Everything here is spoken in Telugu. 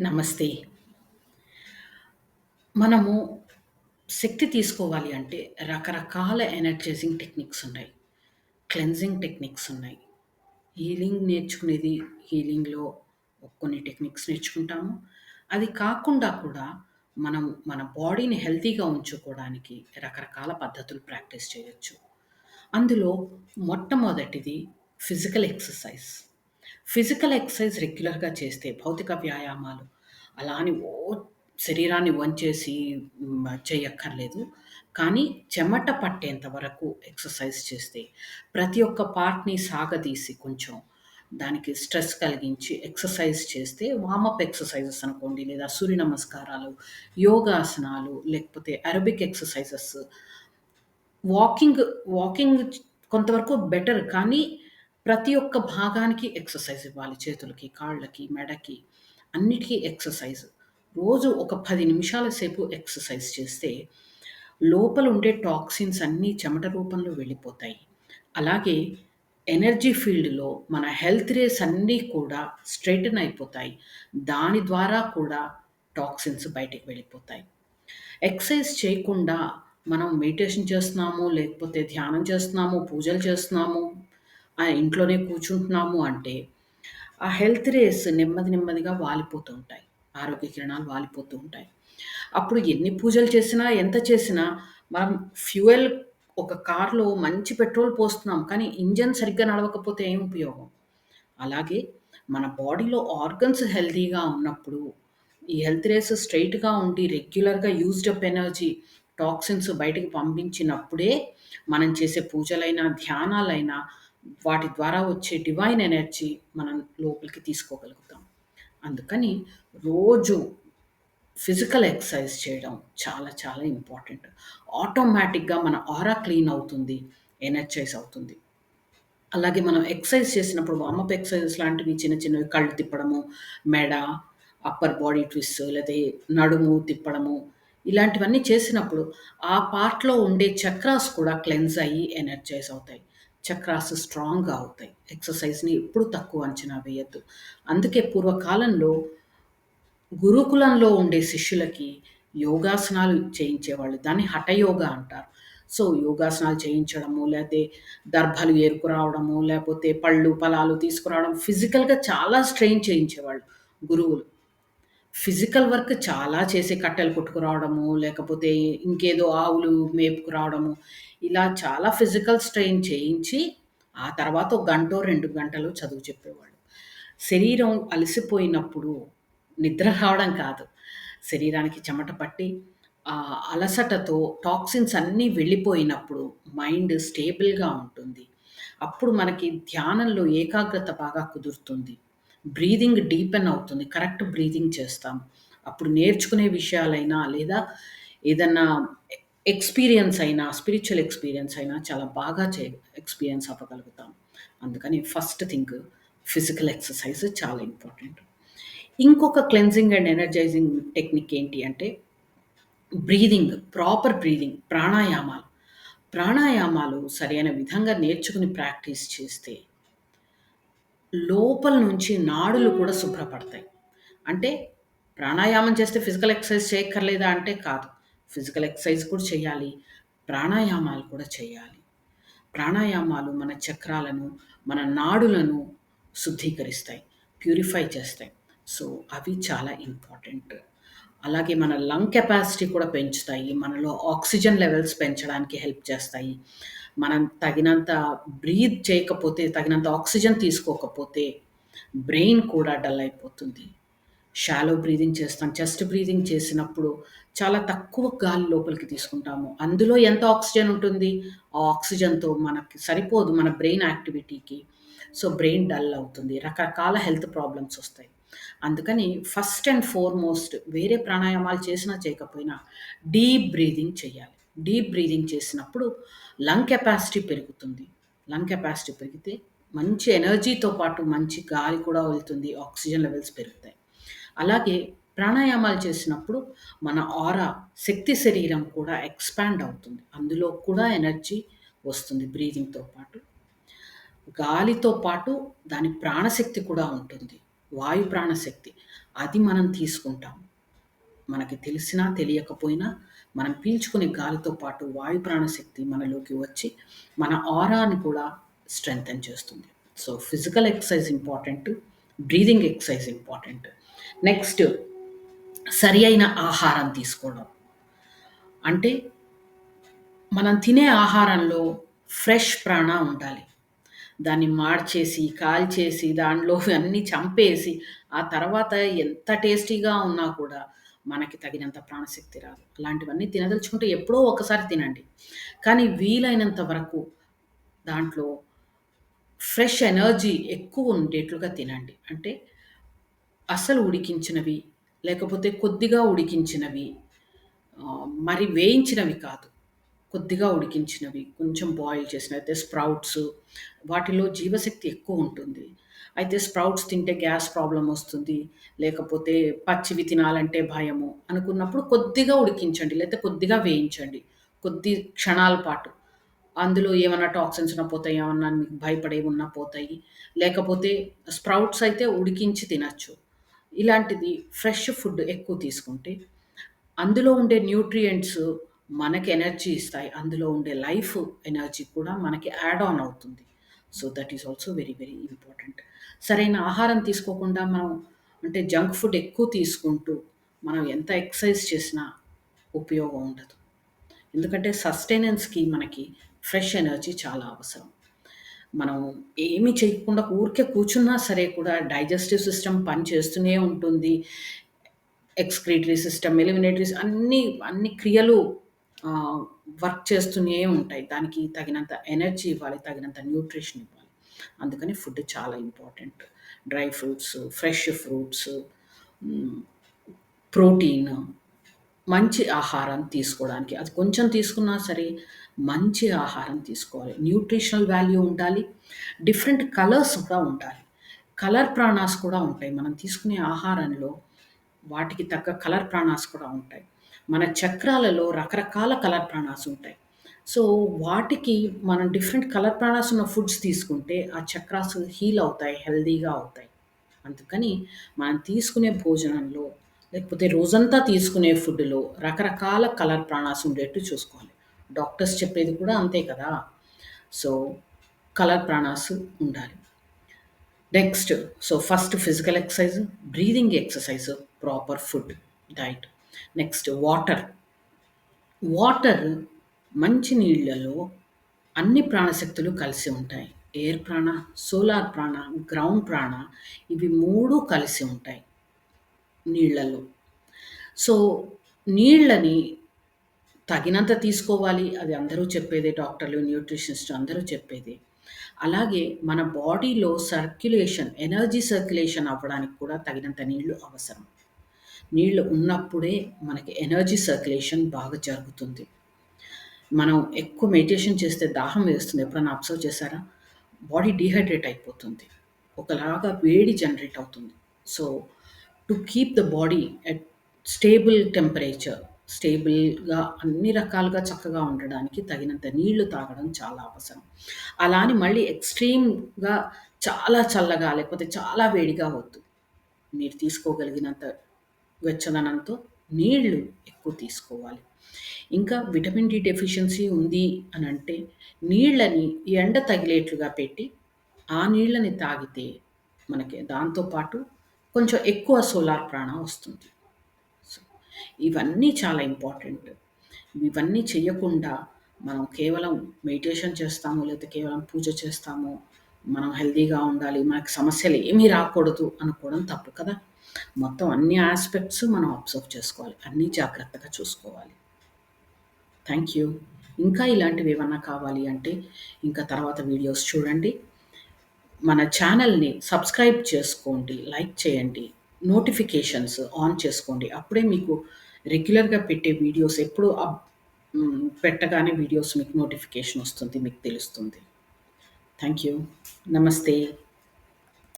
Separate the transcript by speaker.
Speaker 1: నమస్తే. మనము శక్తి తీసుకోవాలి అంటే రకరకాల ఎనర్జైజింగ్ టెక్నిక్స్ ఉన్నాయి. క్లెన్జింగ్ టెక్నిక్స్ ఉన్నాయి. హీలింగ్ నేర్చుకునేది హీలింగ్‌లో కొన్ని టెక్నిక్స్ నేర్చుకుంటాము. అది కాకుండా కూడా మనం మన బాడీని హెల్తీగా ఉంచుకోవడానికి రకరకాల పద్ధతులు ప్రాక్టీస్ చేయొచ్చు. అందులో మొట్టమొదటిది ఫిజికల్ ఎక్సర్సైజ్. ఫిజికల్ ఎక్సర్సైజ్ రెగ్యులర్‌గా చేస్తే భౌతిక వ్యాయామాలు అలా అని ఓ శరీరాన్ని వంచేసి హ్మ్, చేయక్కర్లేదు. కానీ చెమట పట్టేంత వరకు ఎక్సర్సైజ్ చేస్తే ప్రతి ఒక్క పార్ట్‌ని సాగదీసి కొంచెం దానికి స్ట్రెస్ కలిగించి ఎక్సర్సైజ్ చేస్తే వార్మప్ ఎక్సర్సైజెస్ అనుకోండి లేదా సూర్య నమస్కారాలు, యోగాసనాలు లేకపోతే అరబిక్ ఎక్సర్సైజెస్ వాకింగ్ వాకింగ్ కొంతవరకు బెటర్. కానీ ప్రతి ఒక్క భాగానికి ఎక్సర్సైజ్ ఇవ్వాలి. చేతులకి, కాళ్ళకి, మెడకి అన్నిటికి ఎక్సర్సైజ్. రోజు ఒక పది నిమిషాల సేపు ఎక్సర్సైజ్ చేస్తే లోపల ఉండే టాక్సిన్స్ అన్నీ చెమట రూపంలో వెళ్ళిపోతాయి. అలాగే ఎనర్జీ ఫీల్డ్‌లో మన హెల్త్ రేస్ అన్నీ కూడా స్ట్రైటన్ అయిపోతాయి. దాని ద్వారా కూడా టాక్సిన్స్ బయటికి వెళ్ళిపోతాయి. ఎక్సర్సైజ్ చేయకుండా మనం మెడిటేషన్ చేస్తున్నాము, లేకపోతే ధ్యానం చేస్తున్నాము, పూజలు చేస్తున్నాము, ఇంట్లోనే కూర్చుంటున్నాము అంటే, ఆ హెల్త్ రేస్ నెమ్మది నెమ్మదిగా వాలిపోతూ ఉంటాయి. ఆరోగ్య కిరణాలు వాలిపోతూ ఉంటాయి. అప్పుడు ఎన్ని పూజలు చేసినా, ఎంత చేసినా మనం ఫ్యూయల్ ఒక కార్‌లో మంచి పెట్రోల్ పోస్తున్నాం. కానీ ఇంజన్ సరిగ్గా నడవకపోతే ఏం ఉపయోగం? అలాగే మన బాడీలో ఆర్గన్స్ హెల్తీగా ఉన్నప్పుడు, ఈ హెల్త్ రేస్ స్ట్రెయిట్‌గా ఉండి రెగ్యులర్‌గా యూజ్డ్ అప్ ఎనర్జీ టాక్సిన్స్ బయటికి పంపించినప్పుడే మనం చేసే పూజలైనా, ధ్యానాలైనా వాటి ద్వారా వచ్చే డివైన్ ఎనర్జీ మనం లోపలికి తీసుకోగలుగుతాం. అందుకని రోజు ఫిజికల్ ఎక్సర్సైజ్ చేయడం చాలా చాలా ఇంపార్టెంట్. ఆటోమేటిక్‌గా మన ఆరా క్లీన్ అవుతుంది. ఎనర్జైజ్ అవుతుంది. అలాగే మనం ఎక్సర్సైజ్ చేసినప్పుడు వార్మప్ ఎక్సర్సైజెస్ లాంటివి చిన్న చిన్నవి కళ్ళు తిప్పడము, మెడ, అప్పర్ బాడీ ట్విస్ట్ లేదా నడుము తిప్పడము, ఇలాంటివన్నీ చేసినప్పుడు ఆ పార్ట్‌లో ఉండే చక్రాస్ కూడా క్లెన్స్ అయ్యి ఎనర్జైజ్ అవుతాయి. చక్రాస్ స్ట్రాంగ్‌గా అవుతాయి. ఎక్సర్సైజ్‌ని ఎప్పుడు తక్కువ అంచనా వేయద్దు అందుకే పూర్వకాలంలో గురుకులంలో ఉండే శిష్యులకి యోగాసనాలు చేయించేవాళ్ళు. దాన్ని హఠయోగా అంటారు. సో, యోగాసనాలు చేయించడము, లేకపోతే దర్భలు ఏరుకురావడము, లేకపోతే పళ్ళు, ఫలాలు తీసుకురావడం ఫిజికల్‌గా చాలా స్ట్రెయిన్ చేయించేవాళ్ళు గురువులు. ఫిజికల్ వర్క్ చాలా చేసి కట్టెలు కొట్టుకురావడము, లేకపోతే ఇంకేదో ఆవులు మేపుకురావడము, ఇలా చాలా ఫిజికల్ స్ట్రెయిన్ చేయించి, ఆ తర్వాత ఒక గంటో, 2 గంటలో చదువు చెప్పేవాళ్ళు. శరీరం అలసిపోయినప్పుడు నిద్ర రావడం కాదు. శరీరానికి చెమట పట్టి, ఆ అలసటతో టాక్సిన్స్ అన్నీ వెళ్ళిపోయినప్పుడు మైండ్ స్టేబుల్‌గా ఉంటుంది. అప్పుడు మనకి ధ్యానంలో ఏకాగ్రత బాగా కుదురుతుంది. బ్రీదింగ్ డీపెన్ అవుతుంది. కరెక్ట్ బ్రీదింగ్ చేస్తాం. అప్పుడు నేర్చుకునే విషయాలైనా లేదా ఏదన్నా ఎక్స్‌పీరియన్స్ అయినా, స్పిరిచువల్ ఎక్స్‌పీరియన్స్ అయినా చాలా బాగా చే ఎక్స్‌పీరియన్స్ అవ్వగలుగుతాం. అందుకని ఫస్ట్ థింగ్ ఫిజికల్ ఎక్సర్సైజ్ చాలా ఇంపార్టెంట్. ఇంకొక క్లెన్జింగ్ అండ్ ఎనర్జైజింగ్ టెక్నిక్ ఏంటి అంటే బ్రీదింగ్ ప్రాపర్ బ్రీదింగ్ ప్రాణాయామాలు. ప్రాణాయామాలు సరైన విధంగా నేర్చుకుని ప్రాక్టీస్ చేస్తే లోపల నుంచి నాడులు కూడా శుభ్రపడతాయి. అంటే ప్రాణాయామం చేస్తే ఫిజికల్ ఎక్సర్సైజ్ చేయక్కర్లేదా అంటే కాదు. ఫిజికల్ ఎక్సర్సైజ్ కూడా చేయాలి. ప్రాణాయామాలు కూడా చేయాలి. ప్రాణాయామాలు మన చక్రాలను, మన నాడులను శుద్ధీకరిస్తాయి. ప్యూరిఫై చేస్తాయి. సో, అవి చాలా ఇంపార్టెంట్. అలాగే మన లంగ్ కెపాసిటీ కూడా పెంచుతాయి. మనలో ఆక్సిజన్ లెవెల్స్ పెంచడానికి హెల్ప్ చేస్తాయి. మనం తగినంత బ్రీత్ చేయకపోతే, తగినంత ఆక్సిజన్ తీసుకోకపోతే బ్రెయిన్ కూడా డల్ అయిపోతుంది. షాలో బ్రీదింగ్ చేస్తాం. చెస్ట్ బ్రీదింగ్ చేసినప్పుడు చాలా తక్కువ గాలి లోపలికి తీసుకుంటాము. అందులో ఎంత ఆక్సిజన్ ఉంటుంది? ఆ ఆక్సిజన్‌తో మనకి సరిపోదు మన బ్రెయిన్ యాక్టివిటీకి. సో, బ్రెయిన్ డల్ అవుతుంది. రకరకాల హెల్త్ ప్రాబ్లమ్స్ వస్తాయి అందుకని ఫస్ట్ అండ్ ఫార్‌మోస్ట్ వేరే ప్రాణాయామాలు చేసినా, చేయకపోయినా డీప్ బ్రీదింగ్ చేయాలి. డీప్ బ్రీదింగ్ చేసినప్పుడు లంగ్ కెపాసిటీ పెరుగుతుంది. లంగ్ కెపాసిటీ పెరిగితే మంచి ఎనర్జీతో పాటు మంచి గాలి కూడా వెళ్తుంది. ఆక్సిజన్ లెవెల్స్ పెరుగుతాయి. అలాగే ప్రాణాయామాలు చేసినప్పుడు మన ఆరా, శక్తి శరీరం కూడా ఎక్స్‌పాండ్ అవుతుంది. అందులో కూడా ఎనర్జీ వస్తుంది బ్రీదింగ్తో పాటు. గాలితో పాటు దాని ప్రాణశక్తి కూడా ఉంటుంది. వాయు ప్రాణశక్తి అది మనం తీసుకుంటాం మనకి తెలిసినా తెలియకపోయినా మనం పీల్చుకునే గాలితో పాటు వాయు ప్రాణశక్తి మనలోకి వచ్చి మన ఆరాని కూడా స్ట్రెంగ్తన్ చేస్తుంది. So physical exercise important breathing exercise important. Next సరి అయిన ఆహారం తీసుకోవడం. అంటే మనం తినే ఆహారంలో ఫ్రెష్ ప్రాణ ఉండాలి. దాన్ని మార్చేసి కాల్చేసి దానిలో అన్నీ చంపేసి ఆ తర్వాత ఎంత టేస్టీగా ఉన్నా కూడా మనకి తగినంత ప్రాణశక్తి రాదు. అలాంటివన్నీ తినదలుచుకుంటే ఎప్పుడో ఒకసారి తినండి. కానీ వీలైనంత వరకు దాంట్లో ఫ్రెష్ ఎనర్జీ ఎక్కువ ఉండేట్లుగా తినండి. అంటే అసలు ఉడికించినవి లేకపోతే కొద్దిగా ఉడికించినవి మరి వేయించినవి కాదు. కొద్దిగా ఉడికించినవి కొంచెం బాయిల్ చేసినవి అయితే స్ప్రౌట్స్ వాటిలో జీవశక్తి ఎక్కువ ఉంటుంది. అయితే స్ప్రౌట్స్ తింటే గ్యాస్ ప్రాబ్లం వస్తుంది లేకపోతే పచ్చివి తినాలంటే భయము అనుకున్నప్పుడు కొద్దిగా ఉడికించండి లేకపోతే కొద్దిగా వేయించండి కొద్ది క్షణాల పాటు. అందులో ఏమైనా టాక్సిన్స్ ఉన్నా పోతాయి ఏమన్నా మీకు భయపడే ఉన్నా పోతాయి లేకపోతే స్ప్రౌట్స్ అయితే ఉడికించి తినచ్చు. ఇలాంటిది ఫ్రెష్ ఫుడ్ ఎక్కువ తీసుకుంటే అందులో ఉండే న్యూట్రియంట్స్ మనకి ఎనర్జీ ఇస్తాయి అందులో ఉండే లైఫ్ ఎనర్జీ కూడా మనకి యాడ్ ఆన్ అవుతుంది. So that is also very very important సరైన ఆహారం తీసుకోకుండా మనం అంటే జంక్ ఫుడ్ ఎక్కువ తీసుకుంటూ మనం ఎంత ఎక్సర్సైజ్ చేసినా ఉపయోగం ఉండదు. ఎందుకంటే సస్టైనెన్స్కి మనకి ఫ్రెష్ ఎనర్జీ చాలా అవసరం. మనం ఏమి చేయకుండా ఊరికే కూర్చున్నా సరే కూడా డైజెస్టివ్ సిస్టమ్ పని చేస్తూనే ఉంటుంది. ఎక్స్క్రీటరీ సిస్టమ్ ఎలిమినేటరీస్ అన్ని అన్ని క్రియలు వర్క్ చేస్తూనే ఉంటాయి. దానికి తగినంత ఎనర్జీ ఇవ్వాలి తగినంత న్యూట్రిషన్ ఇవ్వాలి. అందుకని ఫుడ్ చాలా important. Dry fruits fresh fruits protein మంచి ఆహారం తీసుకోవడానికి. అది కొంచెం తీసుకున్నా సరే మంచి ఆహారం తీసుకోవాలి. న్యూట్రిషనల్ వాల్యూ ఉండాలి. డిఫరెంట్ కలర్స్ కూడా ఉండాలి. కలర్ ప్రాణాస్ కూడా ఉంటాయి. మనం తీసుకునే ఆహారంలో వాటికి తగ్గ కలర్ ప్రాణాస్ కూడా ఉంటాయి. మన చక్రాలలో రకరకాల కలర్ ప్రాణాస్ ఉంటాయి. సో వాటికి మనం డిఫరెంట్ కలర్ ప్రాణాస్ ఉన్న ఫుడ్స్ తీసుకుంటే ఆ చక్రాస్ హీల్ అవుతాయి హెల్దీగా అవుతాయి. అందుకని మనం తీసుకునే భోజనంలో లేకపోతే రోజంతా తీసుకునే ఫుడ్లో రకరకాల కలర్ ప్రాణాస్ ఉండేట్టు చూసుకోవాలి. డాక్టర్స్ చెప్పేది కూడా అంతే కదా. సో కలర్ ప్రాణాస్ ఉండాలి. Next so first physical exercise breathing exercise proper food diet. Next water water మంచి నీళ్ళలో అన్ని ప్రాణశక్తులు కలిసి ఉంటాయి. ఎయిర్ ప్రాణ సోలార్ ప్రాణ గ్రౌండ్ ప్రాణ ఇవి మూడు కలిసి ఉంటాయి నీళ్ళలో. సో నీళ్ళని తగినంత తీసుకోవాలి. అది అందరూ చెప్పేదే డాక్టర్లు న్యూట్రిషనిస్ట్ అందరూ చెప్పేది. అలాగే మన బాడీలో సర్క్యులేషన్ ఎనర్జీ సర్క్యులేషన్ అవ్వడానికి కూడా తగినంత నీళ్ళు అవసరం. నీళ్ళు ఉన్నప్పుడే మనకి ఎనర్జీ సర్క్యులేషన్ బాగా జరుగుతుంది. మనం ఎక్కువ మెడిటేషన్ చేస్తే దాహం వేస్తుంది. ఎప్పుడైనా అబ్జర్వ్ చేశారా? బాడీ డీహైడ్రేట్ అయిపోతుంది. ఒకలాగా వేడి జనరేట్ అవుతుంది. So to keep the body at stable temperature స్టేబుల్గా అన్ని రకాలుగా చక్కగా ఉండడానికి తగినంత నీళ్ళు తాగడం చాలా అవసరం. అలా అని మళ్ళీ ఎక్స్ట్రీమ్గా చాలా చల్లగా లేకపోతే చాలా వేడిగా వద్దు. మీరు తీసుకోగలిగినంత వెచ్చదనంతో నీళ్ళు ఎక్కువ తీసుకోవాలి. ఇంకా విటమిన్ డి డెఫిషియన్సీ ఉంది అని అంటే నీళ్ళని ఎండ తగిలేట్లుగా పెట్టి ఆ నీళ్ళని తాగితే మనకి దాంతోపాటు కొంచెం ఎక్కువ సోలార్ ప్రాణ వస్తుంది. సో ఇవన్నీ చాలా ఇంపార్టెంట్. ఇవన్నీ చేయకుండా మనం కేవలం మెడిటేషన్ చేస్తాము లేకపోతే కేవలం పూజ చేస్తాము మనం హెల్దీగా ఉండాలి మనకు సమస్యలు ఏమీ రాకూడదు అనుకోవడం తప్పు కదా? మొత్తం అన్ని ఆస్పెక్ట్స్ మనం అబ్జర్వ్ చేసుకోవాలి. అన్నీ జాగ్రత్తగా చూసుకోవాలి. థ్యాంక్ యూ ఇంకా ఇలాంటివి ఏమన్నా కావాలి అంటే ఇంకా తర్వాత వీడియోస్ చూడండి. మన ఛానల్ని సబ్స్క్రైబ్ చేసుకోండి లైక్ చేయండి నోటిఫికేషన్స్ ఆన్ చేసుకోండి. అప్పుడే మీకు రెగ్యులర్గా పెట్టే వీడియోస్ ఎప్పుడు పెట్టగానే వీడియోస్ మీకు నోటిఫికేషన్ వస్తుంది మీకు తెలుస్తుంది. థ్యాంక్ యూ నమస్తే.